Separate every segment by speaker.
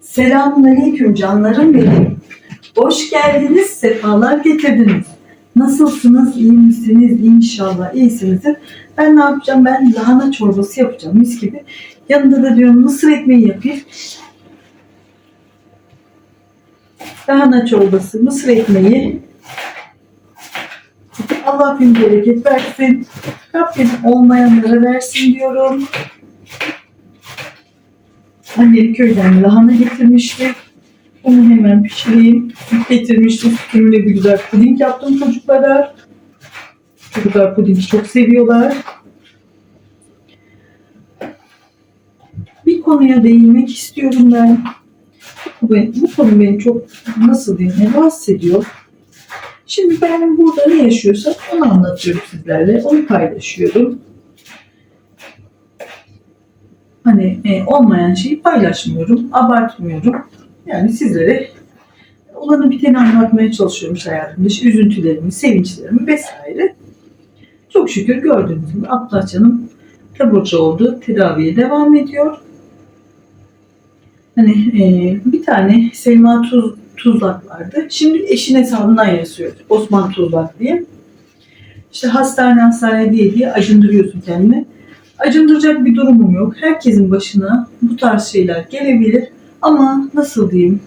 Speaker 1: Selamünaleyküm canlarım benim. Hoş geldiniz, sefalar getirdiniz. Nasılsınız, iyi misiniz? İnşallah iyisinizdir. Ben ne yapacağım? Ben lahana çorbası yapacağım mis gibi. Yanında da diyorum mısır ekmeği yapayım. Lahana çorbası, mısır ekmeği. Allah bin bereket versin. Rabbim olmayanlara versin diyorum. Annem köyden lahana getirmişti. Onu hemen pişireyim. Getirmiştim. Sütümle bir güzel puding yaptım çocuklara. Çocuklar pudingi çok seviyorlar. Bir konuya değinmek istiyorum ben. Bu, bu konu beni çok nasıl diyeyim rahatsız ediyor. Şimdi ben burada ne yaşıyorsam onu anlatıyorum sizlerle. Onu paylaşıyorum. Hani e, olmayan şeyi paylaşmıyorum, abartmıyorum. Yani sizlere olanı biteni anlatmaya çalışıyorum işte hayatımda. İşte üzüntülerimi, sevinçlerimi vesaire. Çok şükür gördüğünüz gibi Abdullah canım taburcu oldu. Tedaviye devam ediyor. Hani e, bir tane Selma Tuz, Tuzlak vardı. Şimdi eşin hesabından yazıyor. Osman Tuzlak diye. İşte hastane hastane diye diye acındırıyorsun kendini. Acındıracak bir durumum yok. Herkesin başına bu tarz şeyler gelebilir. Ama nasıl diyeyim?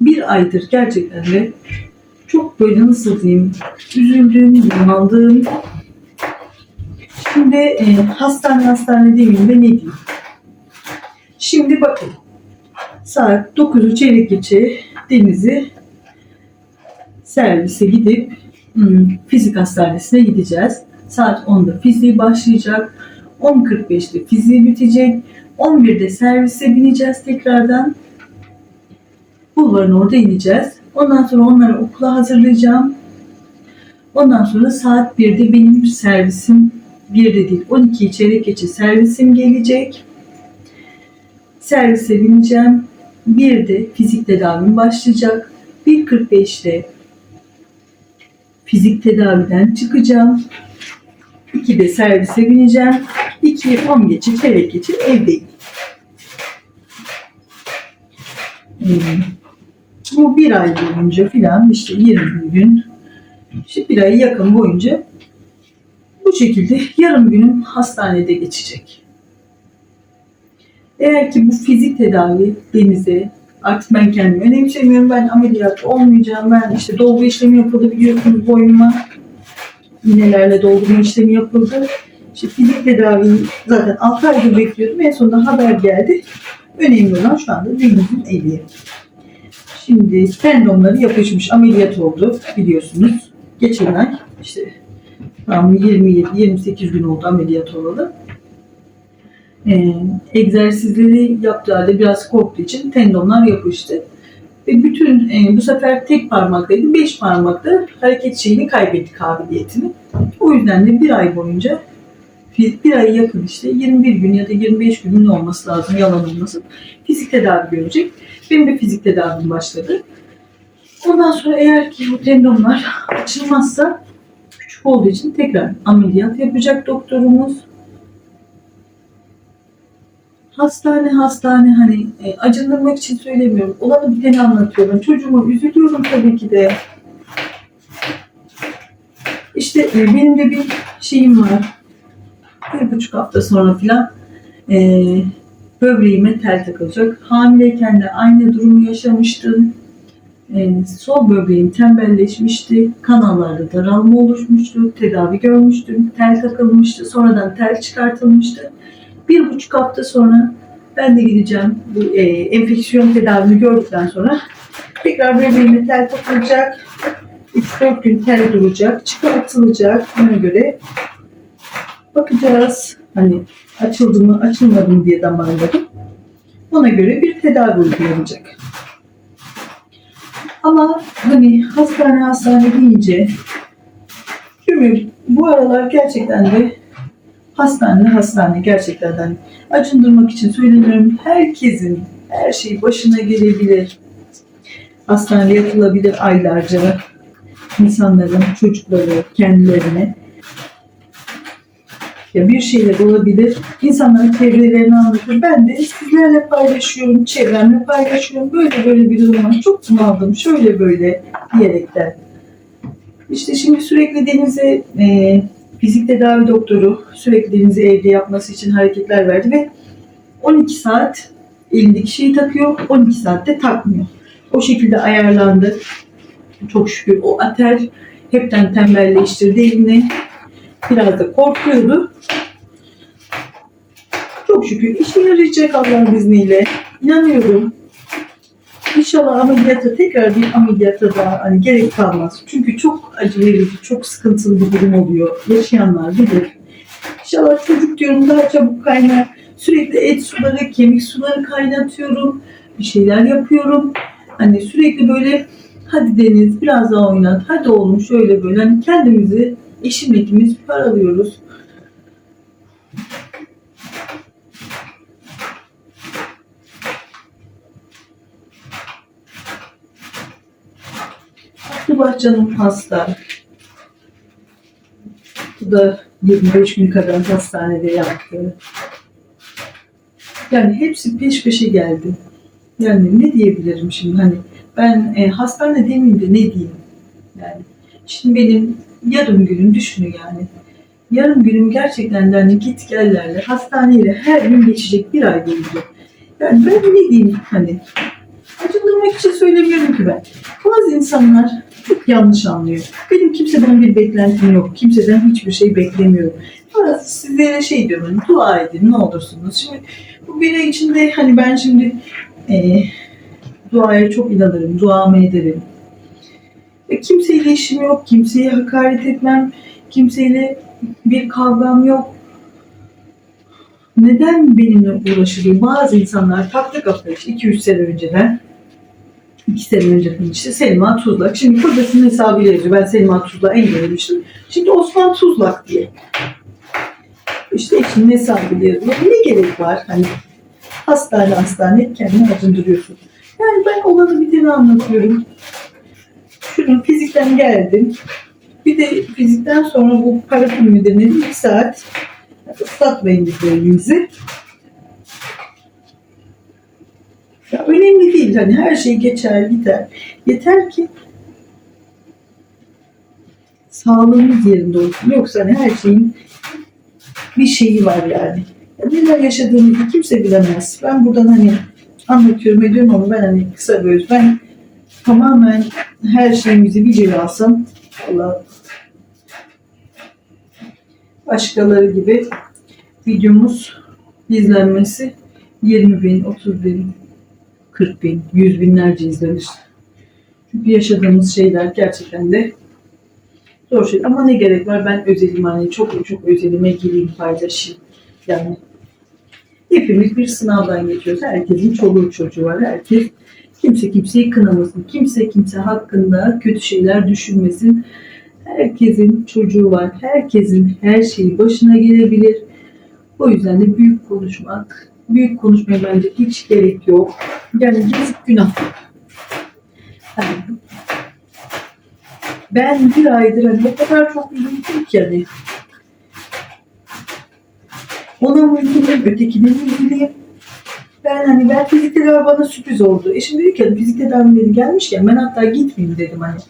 Speaker 1: Bir aydır gerçekten de çok böyle nasıl diyeyim? Üzüldüğüm, bunaldığım. Şimdi e, hastane hastane demeyeyim de ne diyeyim? Şimdi bakın. Saat 9'u çeyrek geçe Deniz'i servise gidip hmm, fizik hastanesine gideceğiz. Saat 10'da fiziği başlayacak. 10.45'te fiziği bitecek. 11'de servise bineceğiz tekrardan. Bulvarın orada ineceğiz. Ondan sonra onları okula hazırlayacağım. Ondan sonra saat 1'de benim servisim 1'de değil 12 çeyrek geçe servisim gelecek. Servise bineceğim. 1'de fizik tedavim başlayacak. 1.45'te fizik tedaviden çıkacağım. 2'de servise bineceğim. 2'ye 10 geçe, çeyrek geçe evdeyim. Hmm. Bu bir ay boyunca filan işte 20 gün, işte bir ay yakın boyunca bu şekilde yarım günüm hastanede geçecek. Eğer ki bu fizik tedavi denize artık ben kendimi önemsemiyorum. Ben ameliyat olmayacağım. Ben işte dolgu işlemi yapıldı biliyorsunuz boynuma. İğnelerle doldurma işlemi yapıldı. İşte fizik tedaviyi zaten 6 aydır bekliyordum. En sonunda haber geldi. Önemli olan şu anda denizin eli. Şimdi tendonları yapışmış ameliyat oldu biliyorsunuz. Geçen ay işte tam 27-28 gün oldu ameliyat olalı. Ee, egzersizleri yaptığı halde biraz korktuğu için tendonlar yapıştı. Ve bütün e, bu sefer tek parmaktaydı. Beş parmakta hareket şeyini kaybetti kabiliyetini. O yüzden de bir ay boyunca bir, bir ay yakın işte 21 gün ya da 25 günün olması lazım yalan olmasın. Fizik tedavi görecek. Benim de fizik tedavim başladı. Ondan sonra eğer ki bu tendonlar açılmazsa küçük olduğu için tekrar ameliyat yapacak doktorumuz. Hastane hastane hani e, acındırmak için söylemiyorum. Olanı biteni anlatıyorum. Çocuğuma üzülüyorum tabii ki de. İşte e, benim de bir şeyim var. Bir buçuk hafta sonra filan e, böbreğime tel takılacak. Hamileyken de aynı durumu yaşamıştım. E, sol böbreğim tembelleşmişti. Kanallarda daralma oluşmuştu. Tedavi görmüştüm. Tel takılmıştı. Sonradan tel çıkartılmıştı. Bir buçuk hafta sonra ben de gideceğim. Bu e, enfeksiyon tedavimi gördükten sonra tekrar böbreğime tel takılacak. 3-4 gün tel duracak. Çıkartılacak. Ona göre bakacağız. Hani açıldı mı açılmadı mı diye damarladım. Ona göre bir tedavi uygulanacak. Ama hani hastane hastane deyince çünkü bu aralar gerçekten de hastane hastane gerçekten hani acındırmak için söylemiyorum. Herkesin her şey başına gelebilir. Hastaneye yatılabilir aylarca. insanların çocukları kendilerine ya bir şeyler olabilir. İnsanlar çevrelerini anlatır. Ben de sizlerle paylaşıyorum, çevremle paylaşıyorum. Böyle böyle bir durum. Çok bunaldım. Şöyle böyle diyerekten. İşte şimdi sürekli Deniz'e e, fizik tedavi doktoru sürekli Deniz'e evde yapması için hareketler verdi ve 12 saat elindeki şeyi takıyor, 12 saatte takmıyor. O şekilde ayarlandı. Çok şükür o ater hepten tembelleştirdi elini. Biraz da korkuyordu. Çok şükür işe yarayacak Allah'ın izniyle. İnanıyorum. İnşallah ameliyata tekrar bir ameliyata daha hani gerek kalmaz. Çünkü çok acı verici, çok sıkıntılı bir durum oluyor. Yaşayanlar bilir. İnşallah çocuk diyorum daha çabuk kaynar. Sürekli et suları, kemik suları kaynatıyorum. Bir şeyler yapıyorum. Hani sürekli böyle hadi Deniz biraz daha oynat. Hadi oğlum şöyle böyle. Hani kendimizi eşimle ikimiz paralıyoruz. Abdullah canım hasta. Bu da 25 gün kadar hastanede yattı. Yani hepsi peş peşe geldi. Yani ne diyebilirim şimdi hani ben e, hastane demeyeyim de ne diyeyim yani. Şimdi benim yarım günüm düşünün yani. Yarım günüm gerçekten de hani git gellerle hastaneyle her gün geçecek bir ay boyunca. Yani ben ne diyeyim hani acındırmak için söylemiyorum ki ben. Bazı insanlar çok yanlış anlıyor. Benim kimseden bir beklentim yok. Kimseden hiçbir şey beklemiyorum. Bazı sizlere şey diyorum hani dua edin ne olursunuz. Şimdi bu bir ay içinde hani ben şimdi e, duaya çok inanırım. Duamı ederim. E, kimseyle işim yok. Kimseye hakaret etmem. Kimseyle bir kavgam yok. Neden benimle uğraşılıyor? Bazı insanlar taktı kafayı 2-3 sene önceden. 2 sene önce işte Selma Tuzlak. Şimdi kocasının hesabıyla yazıyor. Ben Selma Tuzlak'ı engellemiştim. Şimdi Osman Tuzlak diye. İşte eşinin hesabıyla yazıyor. Ne gerek var? Hani hastane hastane kendini acındırıyorsun. Yani ben olanı biteni anlatıyorum. Şunun fizikten geldim. Bir de fizikten sonra bu parafin müdürüne bir saat ıslatmayın biz elimizi. Ya önemli değil hani her şey geçer gider. Yeter ki sağlığımız yerinde olsun. Yoksa hani her şeyin bir şeyi var yani. Ya neler yaşadığımızı kimse bilemez. Ben buradan hani anlatıyorum ediyorum ama ben hani kısa böyle ben tamamen her şeyimizi videoya alsam Allah başkaları gibi videomuz izlenmesi 20 bin, 30 bin, 40 bin, 100 binlerce izlenir. Çünkü yaşadığımız şeyler gerçekten de zor şey. Ama ne gerek var ben özelim hani çok çok özelime gireyim paylaşayım. Yani hepimiz bir sınavdan geçiyoruz. Herkesin çoluğu çocuğu var. Herkes kimse kimseyi kınamasın. Kimse kimse hakkında kötü şeyler düşünmesin. Herkesin çocuğu var. Herkesin her şeyi başına gelebilir. O yüzden de büyük konuşmak, büyük konuşmaya bence hiç gerek yok. Yani yazık günah. Hani ben bir aydır hani o kadar çok üzüldüm ki hani. Ona üzüldüm, ötekine üzüldüm? Ben hani ben fizik tedavi bana sürpriz oldu. Eşim dedi ki fizik tedavileri gelmişken ben hatta gitmeyeyim dedim hani.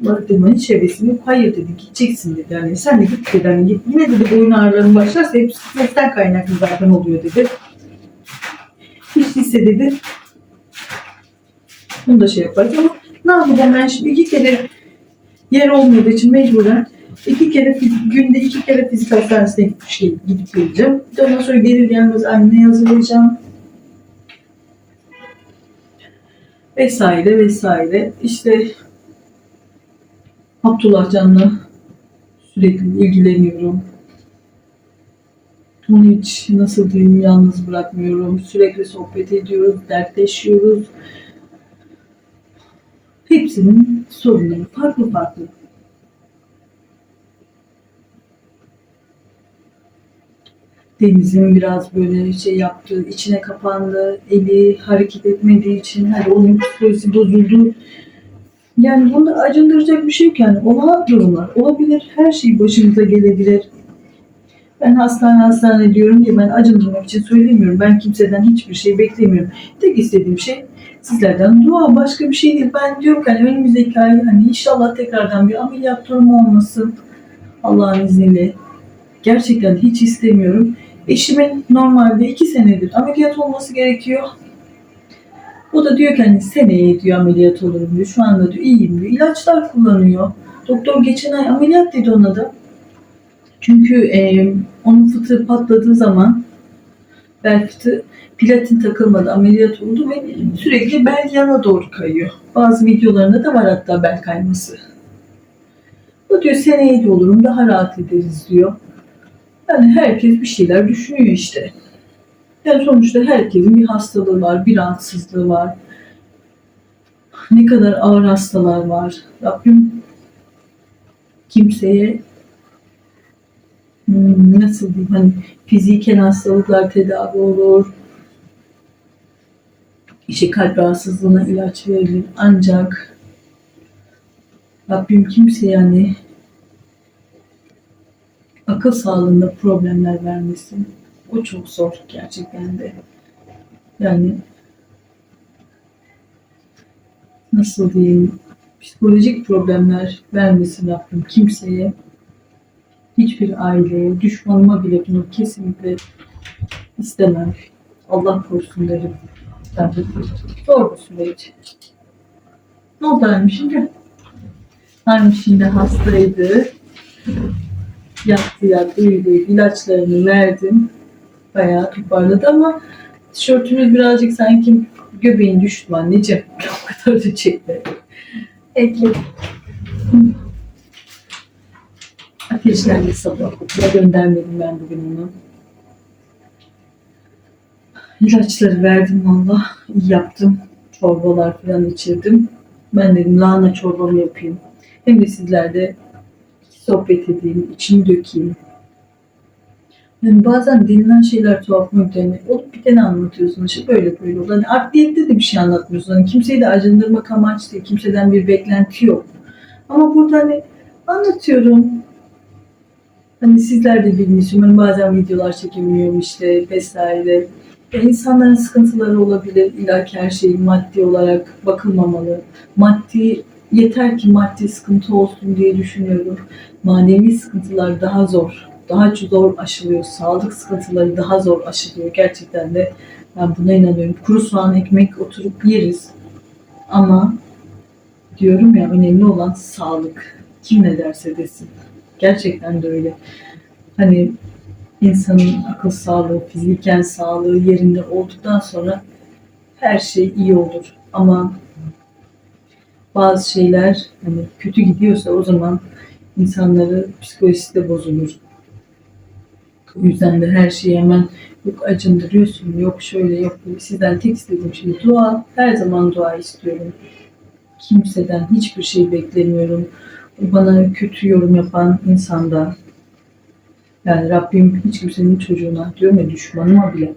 Speaker 1: Bak dedim hani hiç hevesim yok. Hayır dedi gideceksin dedi. Hani sen de git dedi. Hani git. Yine dedi boyun ağrıların başlarsa hep stresten kaynaklı zaten oluyor dedi. Hiç değilse dedi. Bunu da şey yaparız ama ne yapacağım ben şimdi iki kere yer olmadığı için mecburen iki kere günde iki kere fizik hastanesine gidip, şey, gidip geleceğim. Ondan sonra gelir gelmez anneye hazırlayacağım. Vesaire vesaire. İşte Abdullah Can'la sürekli ilgileniyorum. Onu hiç nasıl diyeyim yalnız bırakmıyorum. Sürekli sohbet ediyoruz, dertleşiyoruz. Hepsinin sorunları farklı farklı. Deniz'in biraz böyle şey yaptı, içine kapandı, eli hareket etmediği için hani onun psikolojisi bozuldu. Yani bunda acındıracak bir şey yok yani. Olağan durumlar olabilir. Her şey başımıza gelebilir. Ben hastane hastane diyorum diye ben acındırmak için söylemiyorum. Ben kimseden hiçbir şey beklemiyorum. Tek istediğim şey sizlerden dua başka bir şey değil. Ben diyorum ki hani önümüzdeki ay hani inşallah tekrardan bir ameliyat durumu olmasın. Allah'ın izniyle. Gerçekten hiç istemiyorum. Eşimin normalde iki senedir ameliyat olması gerekiyor. O da diyor ki hani seneye diyor ameliyat olurum diyor. Şu anda diyor iyiyim diyor. İlaçlar kullanıyor. Doktor geçen ay ameliyat dedi ona da. Çünkü e, onun fıtığı patladığı zaman bel fıtığı platin takılmadı ameliyat oldu ve sürekli bel yana doğru kayıyor. Bazı videolarında da var hatta bel kayması. O diyor seneye de olurum daha rahat ederiz diyor. Yani herkes bir şeyler düşünüyor işte. Yani sonuçta herkesin bir hastalığı var, bir rahatsızlığı var. Ne kadar ağır hastalar var. Rabbim kimseye hmm, nasıl diyeyim hani fiziken hastalıklar tedavi olur. İşte kalp rahatsızlığına ilaç verilir. Ancak Rabbim kimse yani akıl sağlığında problemler vermesin. O çok zor gerçekten de. Yani nasıl diyeyim psikolojik problemler vermesin Rabbim kimseye. Hiçbir aileye, düşmanıma bile bunu kesinlikle istemem. Allah korusun derim. Zor bir süreç. Ne oldu? Annem şimdi hastaydı. Yattı yattı uyudu. İlaçlarını verdim. Bayağı toparladı ama tişörtümüz birazcık sanki göbeğin düştü anneciğim. O kadar da çekme.
Speaker 2: Ekle.
Speaker 1: Ateşlendi sabah. Okula göndermedim ben bugün onu. İlaçları verdim valla. İyi yaptım. Çorbalar falan içirdim. Ben dedim lahana çorbamı yapayım. Hem de sizlerle sohbet edeyim, içimi dökeyim. Yani bazen dinlenen şeyler tuhafıma gidiyor. Yani olup biteni anlatıyorsun. İşte böyle böyle oldu. Hani adliyette de bir şey anlatmıyorsun. Hani kimseyi de acındırmak amaç değil. Kimseden bir beklenti yok. Ama burada hani anlatıyorum. Hani sizler de bilmişim. Hani bazen videolar çekemiyorum işte vesaire. Ya insanların sıkıntıları olabilir. İlla her şey maddi olarak bakılmamalı. Maddi yeter ki maddi sıkıntı olsun diye düşünüyorum. Manevi sıkıntılar daha zor. Daha zor aşılıyor. Sağlık sıkıntıları daha zor aşılıyor. Gerçekten de ben buna inanıyorum. Kuru soğan ekmek oturup yeriz. Ama diyorum ya önemli olan sağlık. Kim ne derse desin. Gerçekten de öyle. Hani insanın akıl sağlığı, fiziken sağlığı yerinde olduktan sonra her şey iyi olur. Ama bazı şeyler hani kötü gidiyorsa o zaman insanların psikolojisi de bozulur. O yüzden de her şeyi hemen yok acındırıyorsun, yok şöyle yok. Sizden tek istediğim şey dua. Her zaman dua istiyorum. Kimseden hiçbir şey beklemiyorum. Bana kötü yorum yapan insandan yani Rabbim hiç kimsenin çocuğuna diyorum ya düşmanıma bile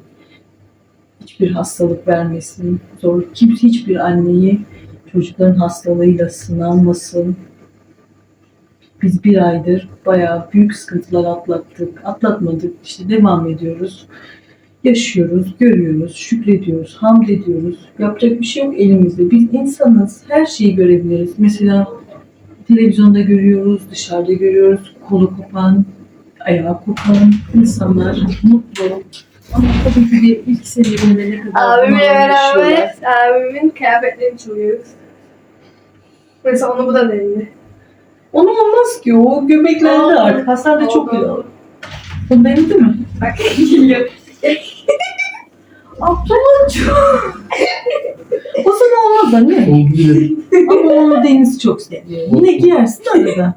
Speaker 1: hiçbir hastalık vermesin. Zor kimse hiçbir anneyi çocukların hastalığıyla sınanmasın. Biz bir aydır bayağı büyük sıkıntılar atlattık. Atlatmadık. işte devam ediyoruz. Yaşıyoruz, görüyoruz, şükrediyoruz, hamd ediyoruz. Yapacak bir şey yok elimizde. Biz insanız. Her şeyi görebiliriz. Mesela televizyonda görüyoruz, dışarıda görüyoruz. Kolu kopan, ayağı kopan insanlar mutlu. Ama tabii ki de ilk senelerinde ne kadar
Speaker 2: Abimle beraber abimin kıyafetlerini çalıyoruz. Mesela onu bu da denedi.
Speaker 1: Onu olmaz ki o göbeklerde
Speaker 2: Oldu.
Speaker 1: artık. Hasan da çok
Speaker 2: Oldu.
Speaker 1: iyi. O denedi mi?
Speaker 2: Bak geliyor.
Speaker 1: Abdullah o sana olmaz.
Speaker 3: Oldu bile.
Speaker 1: Ama onu Deniz çok seviyor. Yine giyersin arada.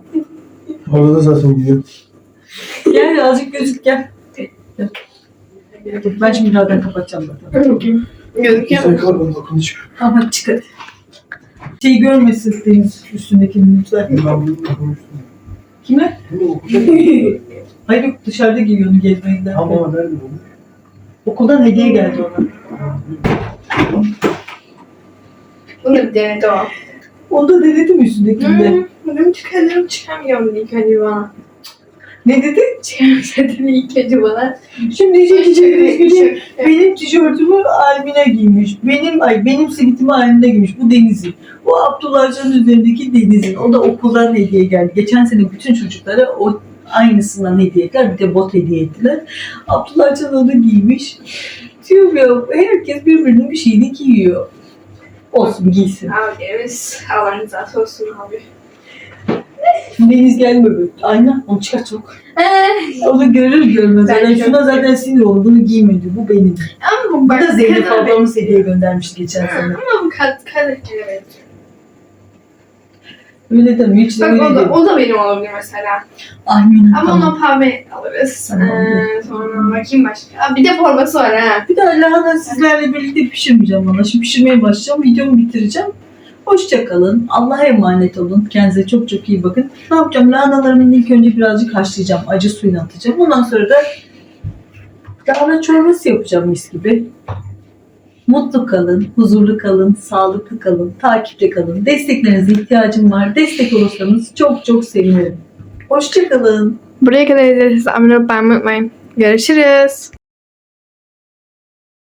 Speaker 3: Arada zaten gidiyor.
Speaker 1: Gel azıcık gözük gel. Gel. Dur, Ben şimdi birazdan kapatacağım zaten.
Speaker 2: Gözüküyor mu?
Speaker 3: kal ben bakın çık.
Speaker 1: Hadi çık hadi. Şeyi görmesin Deniz üstündekini lütfen.
Speaker 3: Ben bunu konuştum.
Speaker 1: Kime? Hayır yok dışarıda giyiyordu gezmeye giderken.
Speaker 3: Ama nerede bu?
Speaker 1: Okuldan hediye geldi ona.
Speaker 2: Bunu bir denedi o.
Speaker 1: Onu da denedim üstündekinde.
Speaker 2: Hmm, Bunu çıkarıyorum çıkamıyorum ilk önce bana.
Speaker 1: Ne dedi?
Speaker 2: Çevirmedin ilk önce bana.
Speaker 1: Şimdi diyecek ki benim,
Speaker 2: Üzgünüm.
Speaker 1: benim tişörtümü Almina giymiş. Benim ay benim simitimi Almina giymiş. Bu Deniz'in. Bu Abdullah Can'ın üzerindeki Deniz'in. O da okuldan hediye geldi. Geçen sene bütün çocuklara o aynısından hediye ettiler. Bir de bot hediye ettiler. Abdullah Can onu giymiş. Diyorum ya herkes birbirinin bir şeyini giyiyor. Olsun giysin.
Speaker 2: Abi evet. Allah rızası olsun abi.
Speaker 1: Deniz gelme böyle. Aynen onu çıkar çabuk. Onu görür görmez.
Speaker 2: Ben
Speaker 1: Yani
Speaker 2: çok
Speaker 1: şuna zaten sinir oldu. Bunu giymedi. Bu benim.
Speaker 2: Ama bu
Speaker 1: Bu
Speaker 2: bak.
Speaker 1: da Zeynep ablamız hediye göndermişti geçen
Speaker 2: benziyor.
Speaker 1: sene.
Speaker 2: Ama bu kad kadar evet.
Speaker 1: Öyle. Hiç de
Speaker 2: Bak
Speaker 1: öyle
Speaker 2: o da,
Speaker 1: değil.
Speaker 2: o da benim olabilir mesela.
Speaker 1: Aynen.
Speaker 2: Ama
Speaker 1: tamam.
Speaker 2: ona pembe alırız.
Speaker 1: Tamam.
Speaker 2: Ee, sonra bakayım başka. Aa, bir de forması var ha.
Speaker 1: Bir daha lahana sizlerle birlikte pişirmeyeceğim bana. Şimdi pişirmeye başlayacağım. Videomu bitireceğim. Hoşça kalın. Allah'a emanet olun. Kendinize çok çok iyi bakın. Ne yapacağım? Lahanalarımı ilk önce birazcık haşlayacağım. Acı suyuna atacağım. Ondan sonra da lahana çorbası yapacağım mis gibi. Mutlu kalın, huzurlu kalın, sağlıklı kalın, takipte kalın. Desteklerinize ihtiyacım var. Destek olursanız çok çok sevinirim. Hoşça kalın.
Speaker 2: Buraya kadar izlediyseniz abone olup beğenmeyi unutmayın. Görüşürüz.